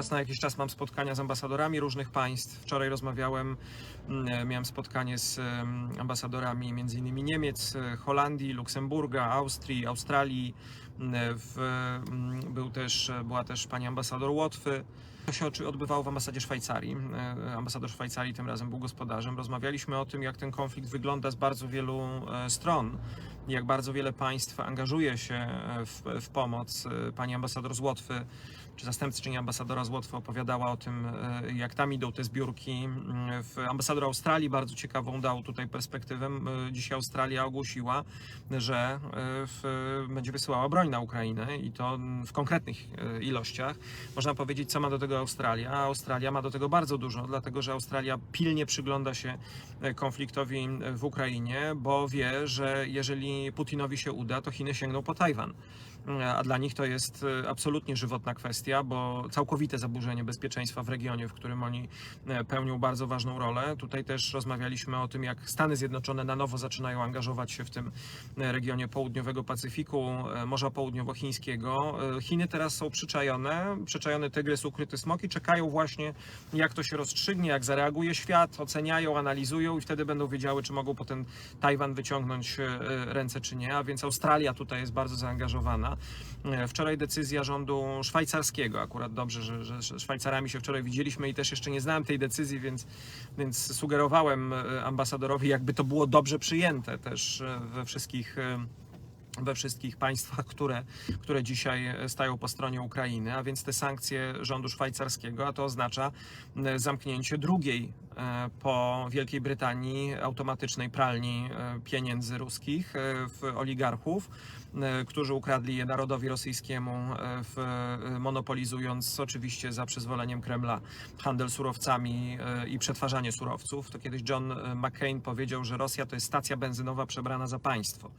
raz na jakiś czas mam spotkania z ambasadorami różnych państw. Wczoraj rozmawiałem, mm, miałem spotkanie z ambasadorami m.in. Niemiec, e, Holandii, Luksemburga, Austrii, Australii. Mm, W, mm, był też, była też pani ambasador Łotwy. To się odbywało w ambasadzie Szwajcarii. E, Ambasador Szwajcarii tym razem był gospodarzem. Rozmawialiśmy o tym, jak ten konflikt wygląda z bardzo wielu e, stron, jak bardzo wiele państw angażuje się e, w, w pomoc. E, Pani ambasador z Łotwy, czy zastępczyni ambasadora z Łotwy opowiadała o tym, e, jak tam idą te zbiórki. Mm, ambasador Australii bardzo ciekawą dał tutaj perspektywę. Dzisiaj Australia ogłosiła, że e, będzie wysyłała broń na Ukrainę i to w konkretnych e, ilościach. Można powiedzieć, co ma do tego Australia. Australia ma do tego bardzo dużo, dlatego że Australia pilnie przygląda się konfliktowi w Ukrainie, bo wie, że jeżeli Putinowi się uda, to Chiny sięgną po Tajwan. A dla nich to jest absolutnie żywotna kwestia, bo całkowite zaburzenie bezpieczeństwa w regionie, w którym oni e, pełnią bardzo ważną rolę. Tutaj też rozmawialiśmy o tym, jak Stany Zjednoczone na nowo zaczynają angażować się w tym e, regionie południowego Pacyfiku, e, Morza Południowochińskiego. Chiny teraz są przyczajone, przyczajony tygrys, ukryty smok i czekają właśnie, jak to się rozstrzygnie, jak zareaguje świat, oceniają, analizują i wtedy będą wiedziały, czy mogą po ten Tajwan wyciągnąć ręce, czy nie. A więc Australia tutaj jest bardzo zaangażowana. Wczoraj decyzja rządu szwajcarskiego, akurat dobrze, że, że Szwajcarami się wczoraj widzieliśmy i też jeszcze nie znałem tej decyzji, więc, więc sugerowałem e, ambasadorowi, jakby to było dobrze przyjęte też e, we wszystkich. E, we wszystkich państwach, które, które dzisiaj stają po stronie Ukrainy, a więc te sankcje rządu szwajcarskiego, a to oznacza e, zamknięcie drugiej e, po Wielkiej Brytanii automatycznej pralni e, pieniędzy ruskich e, w oligarchów, e, którzy ukradli je narodowi rosyjskiemu, e, w, e, monopolizując oczywiście za przyzwoleniem Kremla handel surowcami e, i przetwarzanie surowców. To kiedyś John McCain powiedział, że Rosja to jest stacja benzynowa przebrana za państwo.